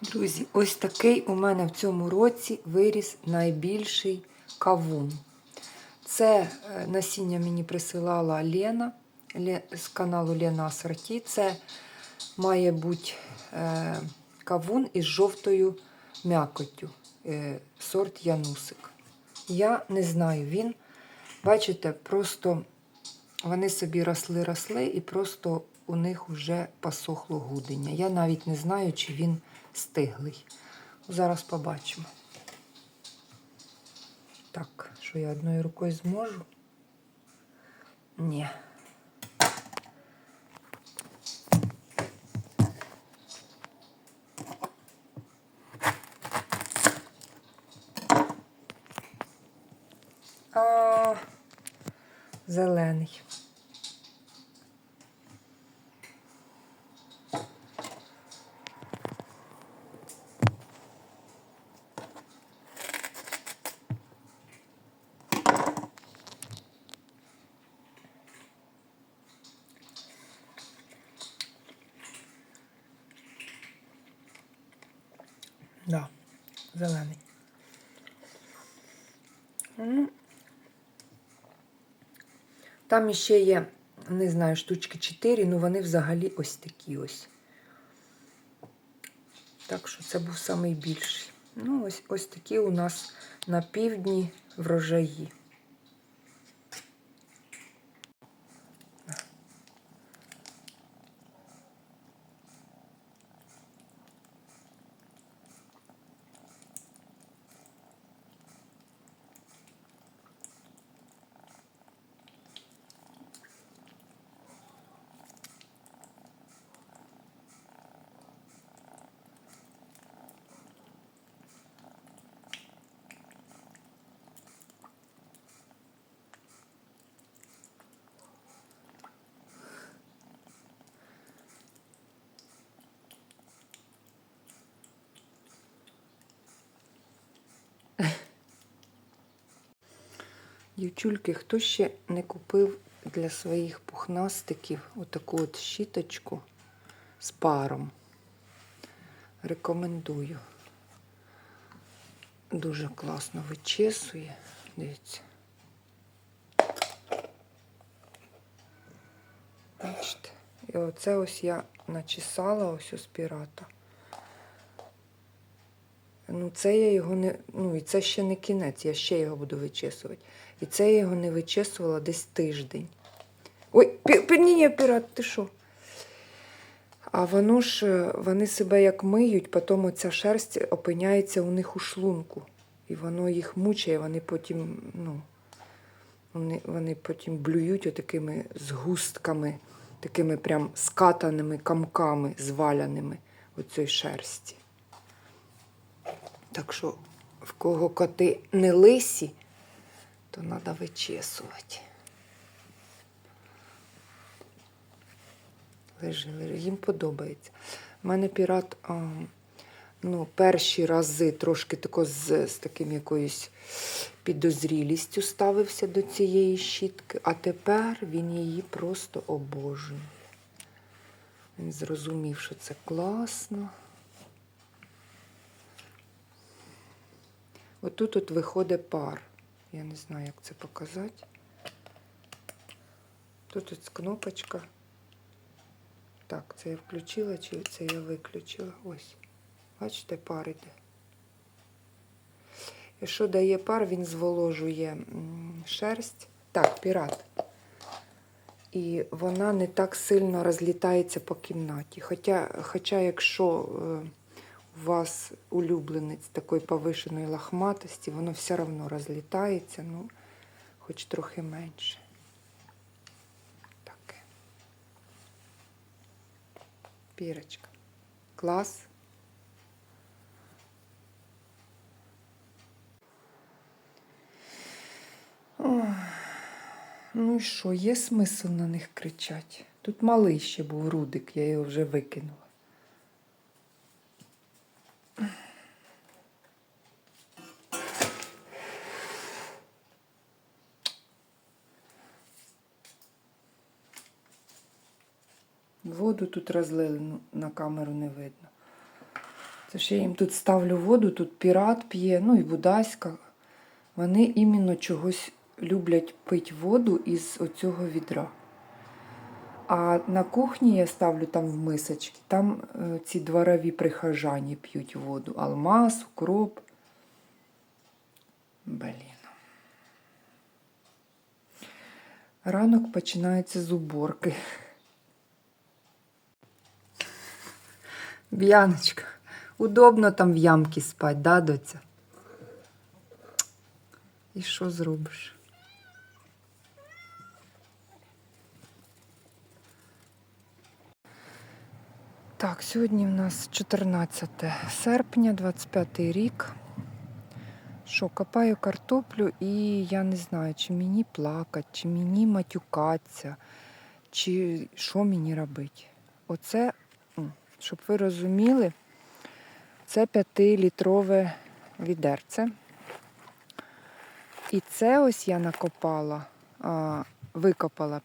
Друзі, ось такий у мене в цьому році виріс найбільший кавун. Це е, насіння мені присилала Лена з каналу Лена Асорті. Це має бути е, кавун із жовтою м'якоттю, е, сорт Янусик. Я не знаю, він, бачите, просто вони собі росли, росли, і просто у них вже посохло гудення. Я навіть не знаю, чи він стиглий. Зараз побачимо. Так, що я одною рукою зможу? Ні. А, зелений. Да, зелений. Там іще є, не знаю, штучки 4, ну вони взагалі ось такі ось. Так що це був найбільший. Ну, ось, ось такі у нас на півдні врожаї. Дівчульки, хто ще не купив для своїх пухнастиків отаку от щіточку з паром? Рекомендую. Дуже класно вичесує. Дивіться. Бачите? І оце ось я начесала ось у спірата. Ну, це я його не. Ну, і це ще не кінець, я ще його буду вичесувати. І це я його не вичесувала десь тиждень. Ой, ні, пірат, ти що? А воно ж, е, вони себе як миють, потім оця шерсть опиняється у них у шлунку. І воно їх мучає, вони потім, ну, вони, вони потім блюють отакими згустками, такими прям скатаними камками, зваляними оцієї шерсті. Так що, в кого коти не лисі, то треба вичесувати. Лежи, лежи. Їм подобається. У мене пірат а, ну, перші рази трошки тако з, з таким якоюсь підозрілістю ставився до цієї щітки, а тепер він її просто обожнює. Він зрозумів, що це класно. Отут от виходить пар. Я не знаю, як це показати. Тут ось кнопочка. Так, це я включила чи це я виключила? Ось. Бачите, пар іде. І що дає пар, він зволожує шерсть. Так, пірат. І вона не так сильно розлітається по кімнаті. Хоча, хоча якщо е, у вас улюбленець такої повишеної лахматості, воно все одно розлітається, ну, хоч трохи менше. Таке. Пірочка. Клас. Ну і що, є смисл на них кричати? Тут малий ще був рудик, я його вже викинула. Воду тут розлили, ну, на камеру не видно. Це ж я їм тут ставлю воду, тут пірат п'є, ну і Будаська. Вони іменно чогось люблять пити воду із оцього відра. А на кухні я ставлю там в мисочки, там е, ці дворові прихожані п'ють воду. Алмаз, укроп. Блін. Ранок починається з уборки. Б'яночка, удобно там в ямці спать, да, доця? І що зробиш? Так, сьогодні в нас 14 серпня, 25 рік. Що, копаю картоплю і я не знаю, чи мені плакати, чи мені матюкатися, чи що мені робити. Оце, щоб ви розуміли, це 5-літрове відерце. І це ось я накопала, викопала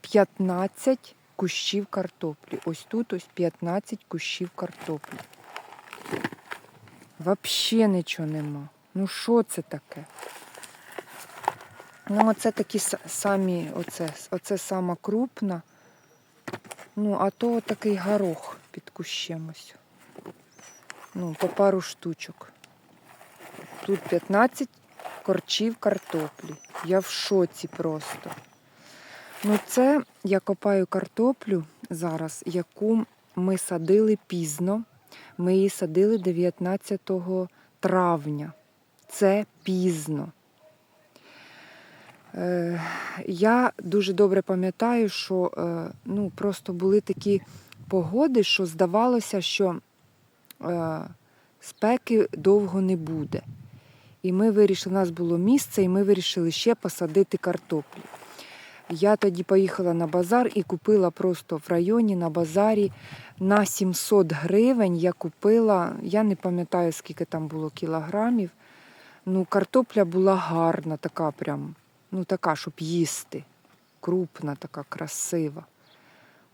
15 кущів картоплі. Ось тут ось 15 кущів картоплі. Взагалі нічого нема. Ну що це таке? Ну, оце такі самі, оце, оце сама крупна. Ну, а то такий горох під. Ну, по пару штучок. Тут 15 корчів картоплі. Я в шоці просто. Ну, це я копаю картоплю зараз, яку ми садили пізно. Ми її садили 19 травня. Це пізно. Е, я дуже добре пам'ятаю, що е, ну, просто були такі погоди, що здавалося, що е, спеки довго не буде. І ми вирішили, у нас було місце, і ми вирішили ще посадити картоплі. Я тоді поїхала на базар і купила просто в районі на базарі на 700 гривень. Я купила, я не пам'ятаю, скільки там було кілограмів. Ну, картопля була гарна, така прям, ну така, щоб їсти. Крупна, така красива.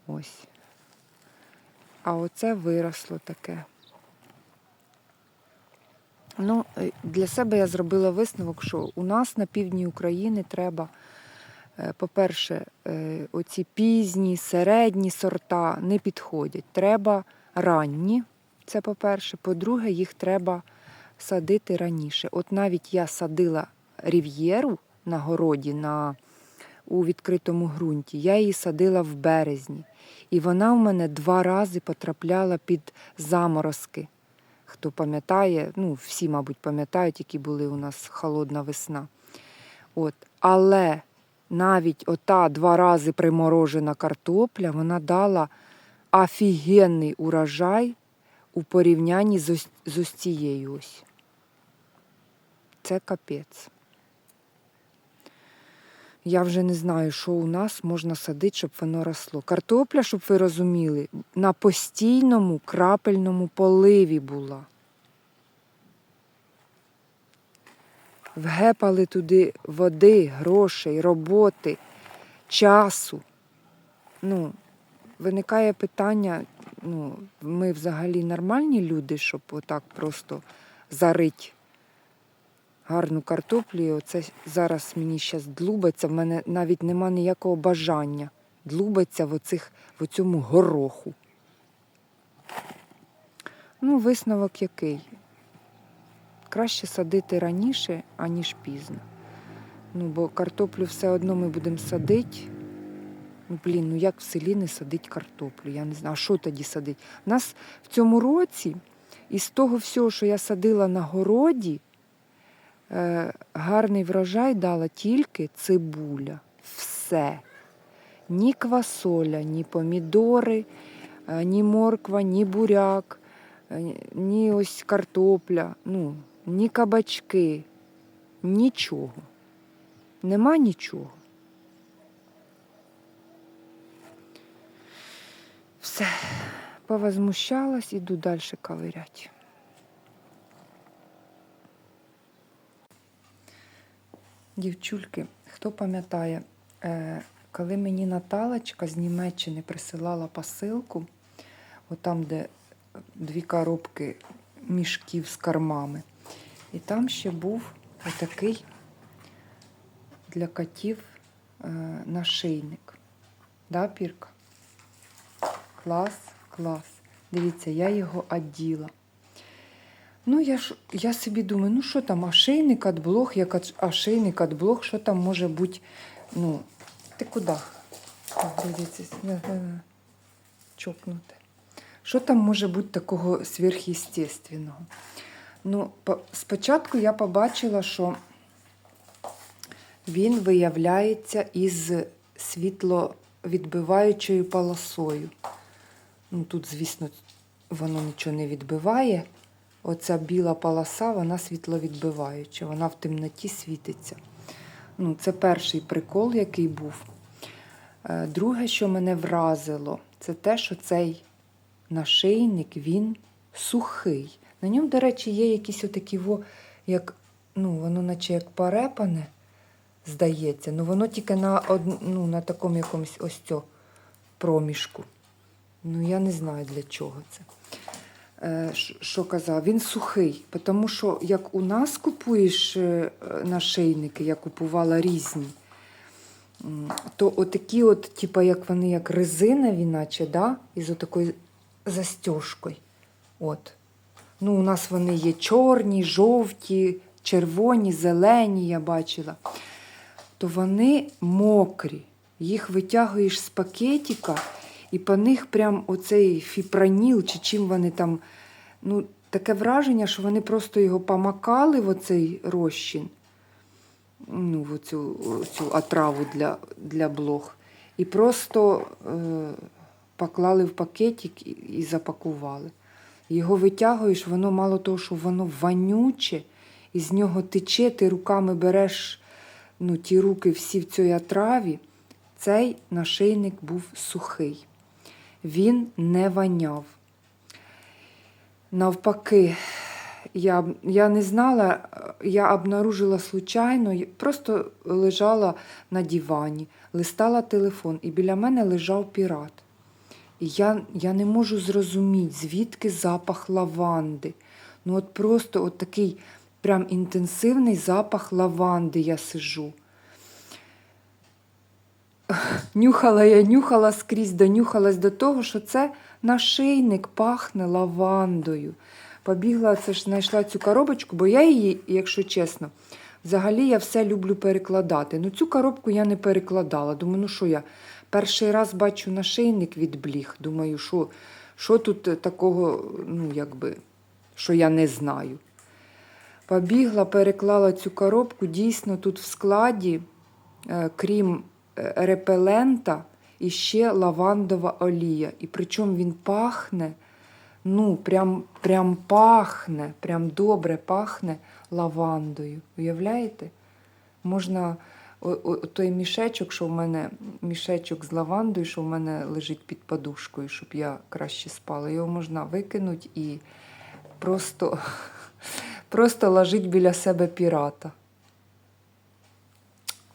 Ось. А оце виросло таке. Ну, е, для себе я зробила висновок, що у нас на півдні України треба, е, по-перше, е, оці пізні, середні сорта не підходять. Треба ранні, це по-перше. По-друге, їх треба садити раніше. От навіть я садила рів'єру на городі на, у відкритому ґрунті. Я її садила в березні. І вона в мене два рази потрапляла під заморозки. Хто пам'ятає, ну всі, мабуть, пам'ятають, які були у нас холодна весна. От. Але навіть ота два рази приморожена картопля, вона дала офігенний урожай у порівнянні з ось, з цією ось. Це капець. Я вже не знаю, що у нас можна садити, щоб воно росло. Картопля, щоб ви розуміли, на постійному крапельному поливі була. Вгепали туди води, грошей, роботи, часу. Ну, виникає питання, ну, ми взагалі нормальні люди, щоб отак просто зарить гарну картоплю. І оце зараз мені зараз длубиться, в мене навіть нема ніякого бажання длубиться в, оцих, в цьому гороху. Ну, висновок який? Краще садити раніше, аніж пізно. Ну, бо картоплю все одно ми будемо садити. Ну, блін, ну як в селі не садить картоплю? Я не знаю, а що тоді садить? У нас в цьому році із того всього, що я садила на городі, гарний врожай дала тільки цибуля. Все. Ні квасоля, ні помідори, е, ні морква, ні буряк, е, ні ось картопля, ну, ні кабачки, нічого. Нема нічого. Все, повозмущалась, іду далі ковирять. Дівчульки, хто пам'ятає, е, коли мені Наталочка з Німеччини присилала посилку, отам, де дві коробки мішків з кормами. І там ще був отакий для котів е, нашийник. Да, Пірка? Клас, клас. Дивіться, я його оділа. Ну, я, ж, я собі думаю, ну що там, ошейник від блох, як ошейник від що там може бути, ну, ти куди? На. чокнути. Що там може бути такого сверхъестественного? Ну, спочатку я побачила, що він виявляється із світловідбиваючою полосою. Ну, тут, звісно, воно нічого не відбиває. Оця біла полоса, вона світловідбиваюча, вона в темноті світиться. Ну, це перший прикол, який був. Е, Друге, що мене вразило, це те, що цей нашийник він сухий. На ньому, до речі, є якісь отакі, во, як, ну, воно наче як порепане, здається, ну воно тільки на, од, ну, на такому якомусь ось цьо проміжку. Ну, я не знаю для чого це. Е, Що казав? Він сухий, тому що як у нас купуєш е, нашийники, я купувала різні, то отакі, от, типа, як вони як резинові, наче, да? із отакою застіжкою. От. Ну, у нас вони є чорні, жовті, червоні, зелені, я бачила. То вони мокрі. Їх витягуєш з пакетика, і по них прям оцей фіпраніл, чи чим вони там. Ну, таке враження, що вони просто його помакали в оцей розчин, ну, в оцю, цю отраву для, для блох, і просто е, поклали в пакетик і, і запакували. Його витягуєш, воно мало того, що воно вонюче, і з нього тече, ти руками береш ну, ті руки всі в цій отраві. Цей нашийник був сухий. Він не воняв. Навпаки, я, я не знала, я обнаружила случайно, просто лежала на дивані, листала телефон, і біля мене лежав пірат. І я, я не можу зрозуміти, звідки запах лаванди. Ну, от просто от такий прям інтенсивний запах лаванди я сижу. Нюхала я, нюхала скрізь, донюхалась до того, що це нашийник пахне лавандою. Побігла, це ж знайшла цю коробочку, бо я її, якщо чесно, взагалі я все люблю перекладати. Ну цю коробку я не перекладала. Думаю, ну що я перший раз бачу нашийник від бліх. Думаю, що, що тут такого, ну якби, що я не знаю. Побігла, переклала цю коробку. Дійсно, тут в складі, е, крім репелента, і ще лавандова олія. І причому він пахне, ну, прям, прям пахне, прям добре пахне лавандою. Уявляєте? Можна о- о- той мішечок, що в мене мішечок з лавандою, що в мене лежить під подушкою, щоб я краще спала. Його можна викинути і просто, просто ложить біля себе пірата.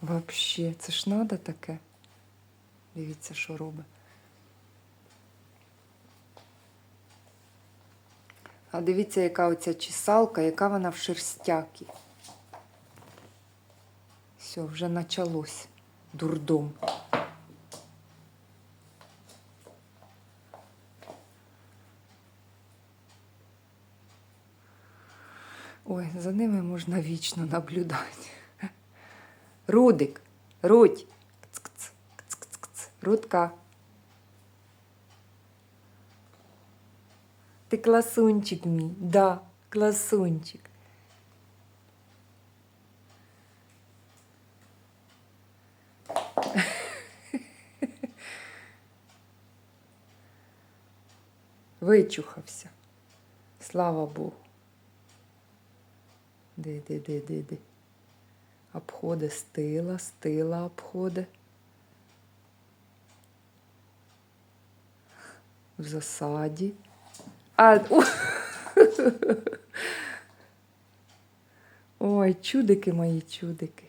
Вообще, це ж надо таке. Дивіться, що робить. А дивіться, яка оця чесалка, яка вона в шерстякі. Все, вже началось. Дурдом. Ой, за ними можна вічно наблюдати. Рудик, Рудь. Кц-кц, кц-кц-кц. Рудка. Ти класунчик мій, да, класунчик. Вичухався. Слава Богу. Де, де, з тила, з Обходи стила обходи. В засаді. А, у... Ой, чудики мої чудики.